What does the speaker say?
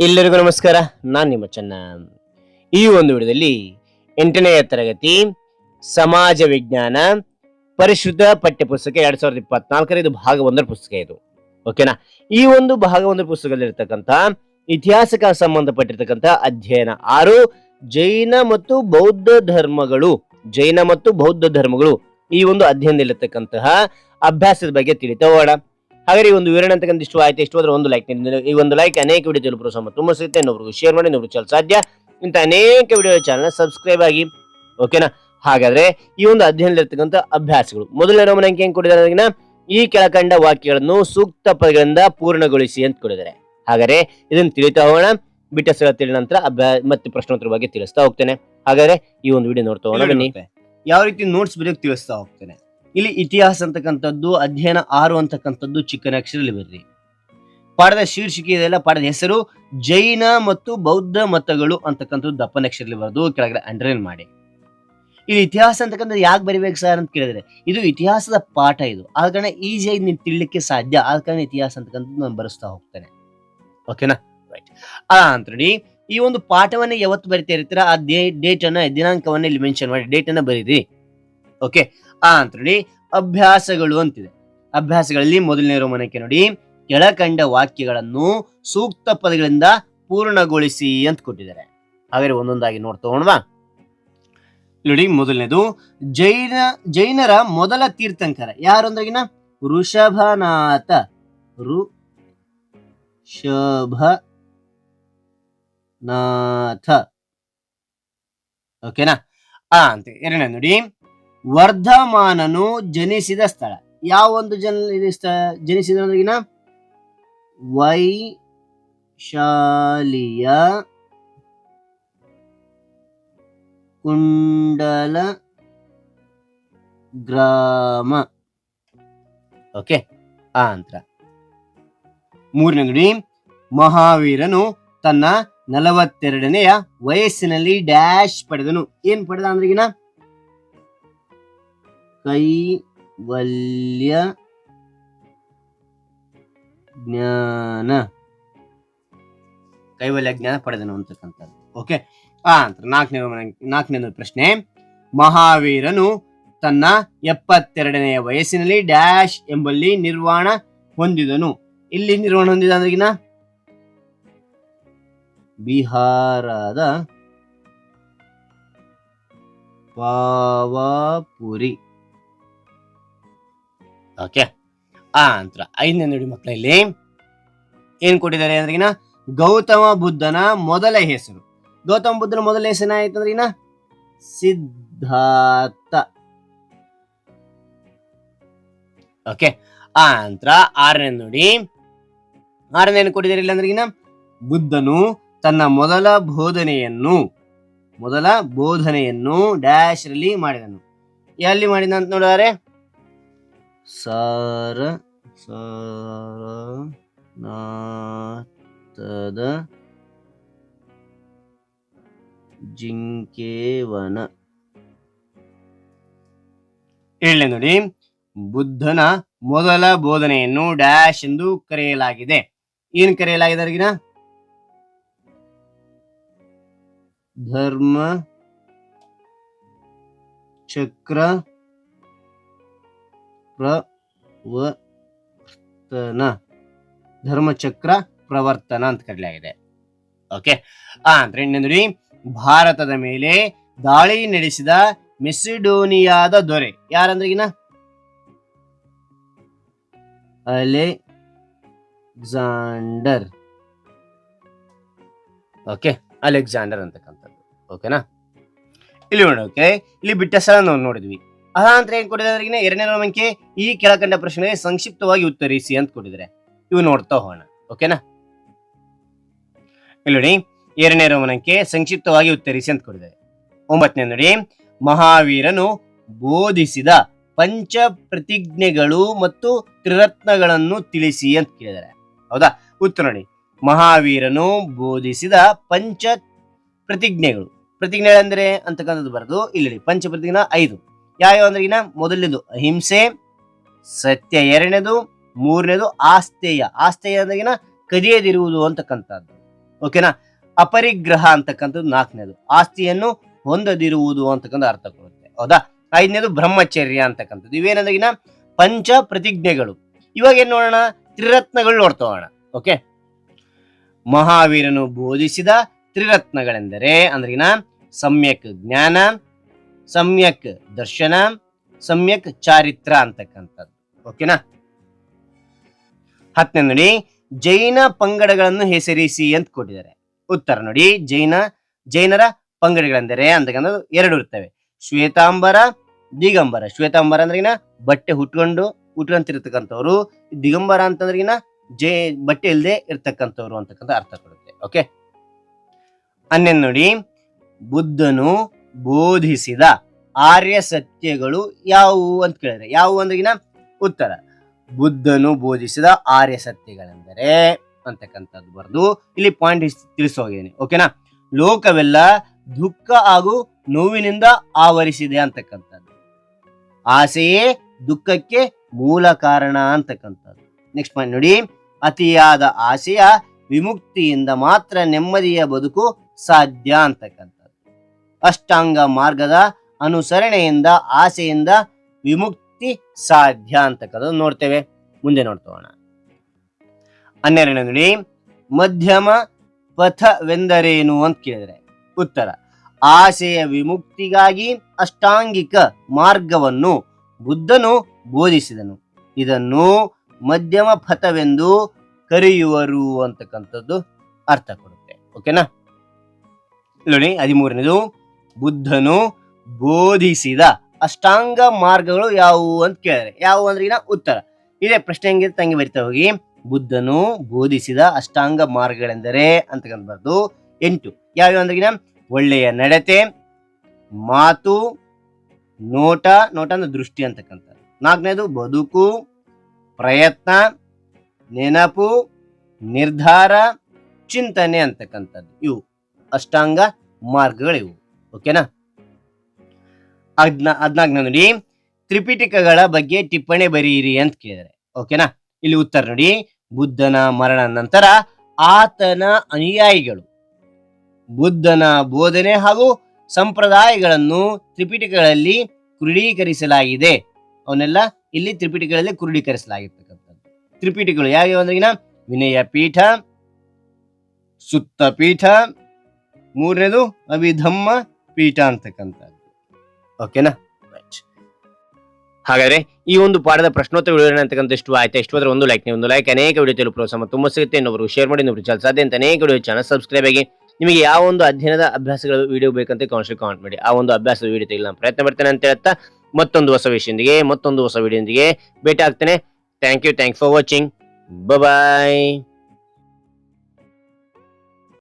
ಎಲ್ಲರಿಗೂ ನಮಸ್ಕಾರ. ನಾನು ನಿಮ್ಮ ಚೆನ್ನ. ಈ ಒಂದು ವಿಡಿಯೋದಲ್ಲಿ ಎಂಟನೆಯ ತರಗತಿ ಸಮಾಜ ವಿಜ್ಞಾನ ಪರಿಶುದ್ಧ ಪಠ್ಯಪುಸ್ತಕ ಎರಡ್ ಸಾವಿರದ ಇಪ್ಪತ್ನಾಲ್ಕರ ಇದು ಭಾಗ ಒಂದರ ಪುಸ್ತಕ ಇದು. ಓಕೆನಾ ಈ ಒಂದು ಭಾಗ ಒಂದರ ಪುಸ್ತಕದಲ್ಲಿರ್ತಕ್ಕಂಥ ಇತಿಹಾಸಕ್ಕೆ ಸಂಬಂಧಪಟ್ಟಿರ್ತಕ್ಕಂಥ ಅಧ್ಯಯನ ಆರು ಜೈನ ಮತ್ತು ಬೌದ್ಧ ಧರ್ಮಗಳು, ಜೈನ ಮತ್ತು ಬೌದ್ಧ ಧರ್ಮಗಳು ಈ ಒಂದು ಅಧ್ಯಯನದಲ್ಲಿರ್ತಕ್ಕಂತಹ ಅಭ್ಯಾಸದ ಬಗ್ಗೆ ತಿಳಿತಾ ಹೋಗೋಣ ಹಾಗಾದ್ರೆ ಈ ಒಂದು ವಿವರಣೆ ಅಂತಕ್ಕಂಥ ಇಷ್ಟು ಆಯ್ತು, ಇಷ್ಟು ಆದ್ರೆ ಒಂದು ಲೈಕ್ ಈ ಒಂದು ಲೈಕ್ ಅನೇಕ ವಿಡಿಯೋ ತಲುಪಲು ಸಮ ತುಂಬ ಸಿಗುತ್ತೆ. ಇನ್ನೊಬ್ರಿಗೂ ಶೇರ್ ಮಾಡಿ ಇನ್ನೊಬ್ರು ಚಲ ಸಾಧ್ಯ. ಇಂಥ ಅನೇಕ ವಿಡಿಯೋ ಚಾನಲ್ ಸಬ್ಸ್ಕ್ರೈಬ್ ಆಗಿ ಓಕೆನಾ ಹಾಗಾದ್ರೆ ಈ ಒಂದು ಅಧ್ಯಯನದಲ್ಲಿರ್ತಕ್ಕಂಥ ಅಭ್ಯಾಸಗಳು. ಮೊದಲನೇ ರೋಮನ ಅಂಕಿ ಹೆಂಗ್ ಕೊಟ್ಟಿದ್ದಾರೆ ಈ ಕೆಳಕಂಡ ವಾಕ್ಯಗಳನ್ನು ಸೂಕ್ತ ಪದಗಳಿಂದ ಪೂರ್ಣಗೊಳಿಸಿ ಅಂತ ಕೊಟ್ಟಿದ್ದಾರೆ. ಹಾಗಾದ್ರೆ ಇದನ್ನು ತಿಳಿತಾ ಹೋಗೋಣ. ಬಿಟ್ಟ ಸ್ಥಳ ತಿಳಿದ ನಂತರ ಅಭ್ಯಾ, ಮತ್ತೆ ಪ್ರಶ್ನೋತ್ತರ ಬಗ್ಗೆ ತಿಳಿಸ್ತಾ ಹೋಗ್ತೇನೆ. ಹಾಗಾದ್ರೆ ಈ ಒಂದು ವಿಡಿಯೋ ನೋಡ್ತಾ ಹೋಗೋಣ, ಬನ್ನಿ. ಯಾವ ರೀತಿ ನೋಟ್ಸ್ ಬರೆಯೋಕೆ ತಿಳಿಸ್ತಾ ಹೋಗ್ತೇನೆ. ಇಲ್ಲಿ ಇತಿಹಾಸ ಅಂತಕ್ಕಂಥದ್ದು, ಅಧ್ಯಯನ ಆರು ಅಂತಕ್ಕಂಥದ್ದು ಚಿಕ್ಕನ ಅಕ್ಷರಲ್ಲಿ ಬರ್ರಿ. ಪಾಠದ ಶೀರ್ಷಿಕೆ ಇದೆಲ್ಲ ಪಾಠದ ಹೆಸರು ಜೈನ ಮತ್ತು ಬೌದ್ಧ ಮತಗಳು ಅಂತಕ್ಕಂಥದ್ದು ದಪ್ಪನ ಅಕ್ಷರಲ್ಲಿ ಬರೆದು ಕೆಳಗಡೆ ಅಂಡರ್ಲೈನ್ ಮಾಡಿ. ಇಲ್ಲಿ ಇತಿಹಾಸ ಅಂತಕ್ಕಂಥದ್ದು ಯಾಕೆ ಬರಿಬೇಕು ಸರ್ ಅಂತ ಕೇಳಿದ್ರೆ, ಇದು ಇತಿಹಾಸದ ಪಾಠ ಇದು. ಆದ ಕಾರಣ ಈಸಿಯಾಗಿ ನೀನು ತಿಳ್ಲಿಕ್ಕೆ ಸಾಧ್ಯ. ಆದ ಕಾರಣ ಇತಿಹಾಸ ಅಂತಕ್ಕಂಥದ್ದು ನಾನು ಬರೆಸ್ತಾ ಹೋಗ್ತೇನೆ. ಓಕೆನಾ ರೈಟ್ ಆ, ಅಂತ ನೋಡಿ, ಈ ಒಂದು ಪಾಠವನ್ನ ಯಾವತ್ತು ಬರಿತಾ ಇರ್ತೀರ, ಆ ಡೇಟ್ ಅನ್ನ ದಿನಾಂಕವನ್ನ ಇಲ್ಲಿ ಮೆನ್ಷನ್ ಮಾಡಿ ಡೇಟ್ ಅನ್ನ ಬರೀರಿ. ಓಕೆ ಆ ಅಂತ ನೋಡಿ ಅಭ್ಯಾಸಗಳು ಅಂತಿದೆ. ಅಭ್ಯಾಸಗಳಲ್ಲಿ ಮೊದಲನೇ ರೋಮನಕ್ಕೆ ನೋಡಿ, ಕೆಳಕಂಡ ವಾಕ್ಯಗಳನ್ನು ಸೂಕ್ತ ಪದಗಳಿಂದ ಪೂರ್ಣಗೊಳಿಸಿ ಅಂತ ಕೊಟ್ಟಿದ್ದಾರೆ. ಹಾಗಾದ್ರೆ ಒಂದೊಂದಾಗಿ ನೋಡ್ತಾ ನೋಡಿ, ಮೊದಲನೇದು, ಜೈನ, ಜೈನರ ಮೊದಲ ತೀರ್ಥಂಕರ. ಯಾರು ಅಂದ್ರಗಿನ ಋಷಭನಾಥ. ಋಷಭನಾಥ. ಓಕೆನಾ? ಆ, ಅಂತ. ಎರಡನೇ ನೋಡಿ ವರ್ಧಮಾನನು ಜನಿಸಿದ ಸ್ಥಳ. ಯಾವ ಒಂದು ಜನ ಜನಿಸಿದ ವೈಶಾಲಿಯ ಕುಂಡಲ ಗ್ರಾಮ. ಓಕೆ, ಆ ಅಂತರ. ಮೂರನೇ ಮಹಾವೀರನು ತನ್ನ ನಲವತ್ತೆರಡನೆಯ ವಯಸ್ಸಿನಲ್ಲಿ ಡ್ಯಾಶ್ ಪಡೆದನು. ಏನ್ ಪಡೆದ ಅಂದ್ರಗಿನ? ಕೈವಲ್ಯ ಜ್ಞಾನ. ಕೈವಲ್ಯ ಜ್ಞಾನ ಪಡೆದನು ಅಂತಕ್ಕಂಥದ್ದು. ಓಕೆ ಆ ನಂತರ ನಾಲ್ಕನೇ ನಾಲ್ಕನೇ ಪ್ರಶ್ನೆ. ಮಹಾವೀರನು ತನ್ನ ಎಪ್ಪತ್ತೆರಡನೆಯ ವಯಸ್ಸಿನಲ್ಲಿ ಡ್ಯಾಶ್ ಎಂಬಲ್ಲಿ ನಿರ್ವಾಣ ಹೊಂದಿದನು. ಇಲ್ಲಿ ನಿರ್ವಾಣ ಹೊಂದಿದ ಅಂದ್ರಿಗಿನ ಬಿಹಾರದ ಪಾವಾಪುರಿ. ಓಕೆ? ಆ ಅಂತರ ಐದನೇ ನೋಡಿ ಮಕ್ಕಳ ಇಲ್ಲಿ ಏನ್ ಕೊಟ್ಟಿದ್ದಾರೆ ಅಂದ್ರಿಗಿನ ಗೌತಮ ಬುದ್ಧನ ಮೊದಲ ಹೆಸರು. ಗೌತಮ ಬುದ್ಧನ ಮೊದಲ ಹೆಸರು ಆಯ್ತು ಅಂದ್ರಿಗಿನ ಸಿದ್ಧಾರ್ಥ. ಓಕೆ? ಆ ನಂತರ ಆರನೇ ನೋಡಿ ಆರನೇ ಏನು ಕೊಟ್ಟಿದ್ದಾರೆ ಇಲ್ಲ ಅಂದ್ರಿಗಿನ ಬುದ್ಧನು ತನ್ನ ಮೊದಲ ಬೋಧನೆಯನ್ನು ಮೊದಲ ಬೋಧನೆಯನ್ನು ಡ್ಯಾಶ್ ರಲ್ಲಿ ಮಾಡಿದನು. ಎಲ್ಲಿ ಮಾಡಿದ ಅಂತ ನೋಡಿದರೆ? ಸಾರ, ಸಾರನಾಥದ ಜಿಂಕೇವನ. ಹೇಳಿ ನೋಡಿ, ಬುದ್ಧನ ಮೊದಲ ಬೋಧನೆಯನ್ನು ಡ್ಯಾಶ್ ಎಂದು ಕರೆಯಲಾಗಿದೆ. ಏನ್ ಕರೆಯಲಾಗಿದೆ ಅರ್ಗಿನ ಧರ್ಮ, ಚಕ್ರ ಪ್ರವರ್ತನ. ಧರ್ಮಚಕ್ರ ಪ್ರವರ್ತನ ಅಂತ ಕರೆಯಲಾಗಿದೆ. ಓಕೆ? ಆ, ಅಂದ್ರೆ ನೋಡಿ. ಭಾರತದ ಮೇಲೆ ದಾಳಿ ನಡೆಸಿದ ಮೆಸಿಡೋನಿಯಾದ ದೊರೆ. ಯಾರಂದ್ರಿಗಿನ ಅಲೆಕ್ಸಾಂಡರ್. ಓಕೆ? ಅಲೆಕ್ಸಾಂಡರ್ ಅಂತಕ್ಕಂಥದ್ದು. ಓಕೆನಾ? ಇಲ್ಲಿ ನೋಡಿ, ಓಕೆ? ಇಲ್ಲಿ ಬಿಟ್ಟ ಸ್ಥಳ ನಾವು ನೋಡಿದ್ವಿ. ಅದಾಂತರ ಏನ್ ಕೊಟ್ಟಿದ್ದಾರೆ ಎರಡನೇ ನಮಕ್ಕೆ ಈ ಕೆಳಕಂಡ ಪ್ರಶ್ನೆಗೆ ಸಂಕ್ಷಿಪ್ತವಾಗಿ ಉತ್ತರಿಸಿ ಅಂತ ಕೊಟ್ಟಿದ್ದಾರೆ. ಇವು ನೋಡ್ತಾ ಹೋಗೋಣ. ಓಕೆನಾ? ಇಲ್ಲಿ ನೋಡಿ, ಎರಡನೇ ರೋಮನಕ್ಕೆ ಸಂಕ್ಷಿಪ್ತವಾಗಿ ಉತ್ತರಿಸಿ ಅಂತ ಕೊಟ್ಟಿದ್ದಾರೆ. ಒಂಬತ್ತನೇ ನೋಡಿ, ಮಹಾವೀರನು ಬೋಧಿಸಿದ ಪಂಚ ಪ್ರತಿಜ್ಞೆಗಳು ಮತ್ತು ತ್ರಿರತ್ನಗಳನ್ನು ತಿಳಿಸಿ ಅಂತ ಕೇಳಿದ್ದಾರೆ. ಹೌದಾ? ಉತ್ತರ ನೋಡಿ, ಮಹಾವೀರನು ಬೋಧಿಸಿದ ಪಂಚ ಪ್ರತಿಜ್ಞೆಗಳು ಪ್ರತಿಜ್ಞೆ ಅಂದ್ರೆ ಅಂತಕ್ಕಂಥದ್ದು ಬರೆದು, ಇಲ್ಲಿ ಪಂಚ ಪ್ರತಿಜ್ಞೆ ಐದು. ಯಾವ್ಯಾವ ಅಂದ್ರೆ ಇನ್ನ ಮೊದಲನೇದು ಅಹಿಂಸೆ ಸತ್ಯ ಎರಡನೇದು, ಮೂರನೇದು ಆಸ್ತೇಯ ಆಸ್ತೇಯ ಅಂದ್ರಗಿನ ಕದಿಯದಿರುವುದು ಅಂತಕ್ಕಂಥದ್ದು. ಓಕೆನಾ ಅಪರಿಗ್ರಹ ಅಂತಕ್ಕಂಥದ್ದು ನಾಲ್ಕನೇದು. ಆಸ್ತಿಯನ್ನು ಹೊಂದದಿರುವುದು ಅಂತಕ್ಕಂಥ ಅರ್ಥ ಕೊಡುತ್ತೆ. ಹೌದಾ? ಐದನೇದು ಬ್ರಹ್ಮಚರ್ಯ ಅಂತಕ್ಕಂಥದ್ದು. ಇವೇನಂದ್ರಿಗಿನ ಪಂಚ ಪ್ರತಿಜ್ಞೆಗಳು. ಇವಾಗ ಏನ್ ನೋಡೋಣ? ತ್ರಿರತ್ನಗಳು ನೋಡ್ತೋಣ ಓಕೆ ಮಹಾವೀರನು ಬೋಧಿಸಿದ ತ್ರಿರತ್ನಗಳೆಂದರೆ ಅಂದ್ರಿಗಿನ ಸಮ್ಯಕ್ ಜ್ಞಾನ ಸಮ್ಯಕ್ ದರ್ಶನ, ಸಮ್ಯಕ್ ಚಾರಿತ್ರ ಅಂತಕ್ಕಂಥದ್ದು. ಓಕೆನಾ ಹತ್ತನೇ ನೋಡಿ, ಜೈನ ಪಂಗಡಗಳನ್ನು ಹೆಸರಿಸಿ ಅಂತ ಕೊಟ್ಟಿದ್ದಾರೆ. ಉತ್ತರ ನೋಡಿ, ಜೈನ, ಜೈನರ ಪಂಗಡಗಳೆಂದರೆ ಅಂತಕ್ಕಂಥದ್ದು ಎರಡು ಇರ್ತವೆ. ಶ್ವೇತಾಂಬರ, ದಿಗಂಬರ. ಶ್ವೇತಾಂಬರ ಅಂದ್ರಿಗಿನ ಬಟ್ಟೆ ಹುಟ್ಕೊಂಡು ಹುಟ್ಕೊಂತಿರ್ತಕ್ಕಂಥವ್ರು ದಿಗಂಬರ ಅಂತಂದ್ರಿಗಿನ ಜೈ, ಬಟ್ಟೆ ಇಲ್ಲದೆ ಇರ್ತಕ್ಕಂಥವ್ರು ಅಂತಕ್ಕಂಥ ಅರ್ಥ ಕೊಡುತ್ತೆ. ಓಕೆ ಹನ್ನೊಂದು ನೋಡಿ, ಬುದ್ಧನು ಬೋಧಿಸಿದ ಆರ್ಯ ಸತ್ಯಗಳು ಯಾವುವು ಅಂತ ಕೇಳಿದ್ರೆ, ಯಾವುವು ಅಂದ್ರಿಗಿನ ಉತ್ತರ. ಬುದ್ಧನು ಬೋಧಿಸಿದ ಆರ್ಯ ಸತ್ಯಗಳೆಂದರೆ ಅಂತಕ್ಕಂಥದ್ದು ಬರೆದು ಇಲ್ಲಿ ಪಾಯಿಂಟ್ ತಿಳಿಸೋಗಿದ್ದೀನಿ ಓಕೆನಾ ಲೋಕವೆಲ್ಲ ದುಃಖ ಹಾಗೂ ನೋವಿನಿಂದ ಆವರಿಸಿದೆ ಅಂತಕ್ಕಂಥದ್ದು. ಆಸೆಯೇ ದುಃಖಕ್ಕೆ ಮೂಲ ಕಾರಣ ಅಂತಕ್ಕಂಥದ್ದು. ನೆಕ್ಸ್ಟ್ ಪಾಯಿಂಟ್ ನೋಡಿ, ಅತಿಯಾದ ಆಸೆಯ ವಿಮುಕ್ತಿಯಿಂದ ಮಾತ್ರ ನೆಮ್ಮದಿಯ ಬದುಕು ಸಾಧ್ಯ ಅಂತಕ್ಕಂಥದ್ದು. ಅಷ್ಟಾಂಗ ಮಾರ್ಗದ ಅನುಸರಣೆಯಿಂದ, ಆಸೆಯಿಂದ ವಿಮುಕ್ತಿ ಸಾಧ್ಯ ಅಂತಕ್ಕಂಥದ್ದು ನೋಡ್ತೇವೆ. ಮುಂದೆ ನೋಡ್ತೋಣ ಹನ್ನೆರಡನೇ ನೋಡಿ, ಮಧ್ಯಮ ಪಥವೆಂದರೇನು ಅಂತ ಕೇಳಿದ್ರೆ, ಉತ್ತರ, ಆಸೆಯ ವಿಮುಕ್ತಿಗಾಗಿ ಅಷ್ಟಾಂಗಿಕ ಮಾರ್ಗವನ್ನು ಬುದ್ಧನು ಬೋಧಿಸಿದನು. ಇದನ್ನು ಮಧ್ಯಮ ಪಥವೆಂದು ಕರೆಯುವರು ಅಂತಕ್ಕಂಥದ್ದು ಅರ್ಥ ಕೊಡುತ್ತೆ. ಓಕೆನಾ? ನೋಡಿ ಹದಿಮೂರನೇದು ಬುದ್ಧನು ಬೋಧಿಸಿದ ಅಷ್ಟಾಂಗ ಮಾರ್ಗಗಳು ಯಾವುವು ಅಂತ ಕೇಳಿದ್ರೆ, ಯಾವುವು ಅಂದ್ರೆ ಉತ್ತರ. ಇದೇ ಪ್ರಶ್ನೆ ಹೆಂಗಿದೆ ತಂಗಿ ಬರಿತಾ ಹೋಗಿ. ಬುದ್ಧನು ಬೋಧಿಸಿದ ಅಷ್ಟಾಂಗ ಮಾರ್ಗಗಳೆಂದರೆ ಅಂತಕ್ಕಂಥದ್ದು ಎಂಟು, ಯಾವ್ಯಾವ ಅಂದ್ರೆ ಒಳ್ಳೆಯ ನಡತೆ, ಮಾತು, ನೋಟ ನೋಟ ಅಂದ್ರೆ ದೃಷ್ಟಿ ಅಂತಕ್ಕಂಥದ್ದು. ನಾಲ್ಕನೇದು, ಬದುಕು, ಪ್ರಯತ್ನ, ನೆನಪು, ನಿರ್ಧಾರ, ಚಿಂತನೆ ಅಂತಕ್ಕಂಥದ್ದು. ಇವು ಅಷ್ಟಾಂಗ ಮಾರ್ಗಗಳಿವು. ಓಕೆನಾ ಹದ್ನಾ ಅದ್ನಾಗ ನೋಡಿ, ತ್ರಿಪಿಟಕಗಳ ಬಗ್ಗೆ ಟಿಪ್ಪಣಿ ಬರೆಯಿರಿ ಅಂತ ಕೇಳಿದರೆ ಓಕೆನಾ ಇಲ್ಲಿ ಉತ್ತರ ನೋಡಿ, ಬುದ್ಧನ ಮರಣ ನಂತರ ಆತನ ಅನುಯಾಯಿಗಳು, ಬುದ್ಧನ ಬೋಧನೆ ಹಾಗೂ ಸಂಪ್ರದಾಯಗಳನ್ನು ತ್ರಿಪಿಟಿಕಗಳಲ್ಲಿ ಕ್ರೋಢೀಕರಿಸಲಾಗಿದೆ. ಅವನ್ನೆಲ್ಲ ಇಲ್ಲಿ ತ್ರಿಪಿಟಿಗಳಲ್ಲಿ ಕ್ರೋಢೀಕರಿಸಲಾಗಿರ್ತಕ್ಕಂಥದ್ದು. ತ್ರಿಪಿಟಿಗಳು ಯಾವ್ಯಾವ ಅಂದ್ರೆಗಿನ ವಿನಯ ಪೀಠ, ಸುತ್ತ ಪೀಠ, ಮೂರನೇದು ಅಭಿಧಮ್ಮ ಪೀಠ ಅಂತಕ್ಕಂಥದ್ದು. ಓಕೆನಾ. ಹಾಗಾದ್ರೆ ಈ ಒಂದು ಪಾಠದ ಪ್ರಶ್ನೋತ್ತರ ವಿಡಿಯೋ ಅಂತಕ್ಕಂಥ ಇಷ್ಟು ಆಯ್ತಾ? ಇಷ್ಟು ಹೋದ್ರೆ ಒಂದು ಲೈಕ್ ನೀವು ಒಂದು ಲೈಕ್ ಅನೇಕ ವಿಡಿಯೋ ತಿಳಿದು ಪ್ರೋತ್ಸಾಹ ತುಂಬ ಸಿಗುತ್ತೆ ಇನ್ನೊಬ್ಬರು ಶೇರ್ ಮಾಡಿ ಇನ್ನೊಬ್ರು ಚಾನಲ್ ಸಾಧ್ಯ ಅಂತ ಅನೇಕ ವಿಡಿಯೋ ಚಾನಲ್ ಸಬ್ಸ್ಕ್ರೈಬ್ ಆಗಿ ನಿಮಗೆ ಯಾವ ಒಂದು ಅಧ್ಯಯನದ ಅಭ್ಯಾಸಗಳ ವಿಡಿಯೋ ಬೇಕಂತ ಕಾನ್ಸ್ಟ್ರಿ ಕಾಮೆಂಟ್ ಮಾಡಿ. ಆ ಒಂದು ಅಭ್ಯಾಸದ ವಿಡಿಯೋ ತೆಗೆಲ್ಲ ನಾನು ಪ್ರಯತ್ನ ಮಾಡ್ತೇನೆ ಅಂತ ಹೇಳ್ತಾ ಮತ್ತೊಂದು ಹೊಸ ವಿಷಯದೊಂದಿಗೆ, ಮತ್ತೊಂದು ಹೊಸ ವಿಡಿಯೋದೊಂದಿಗೆ ಭೇಟಿ ಆಗ್ತೇನೆ. Thank you thank for watching bye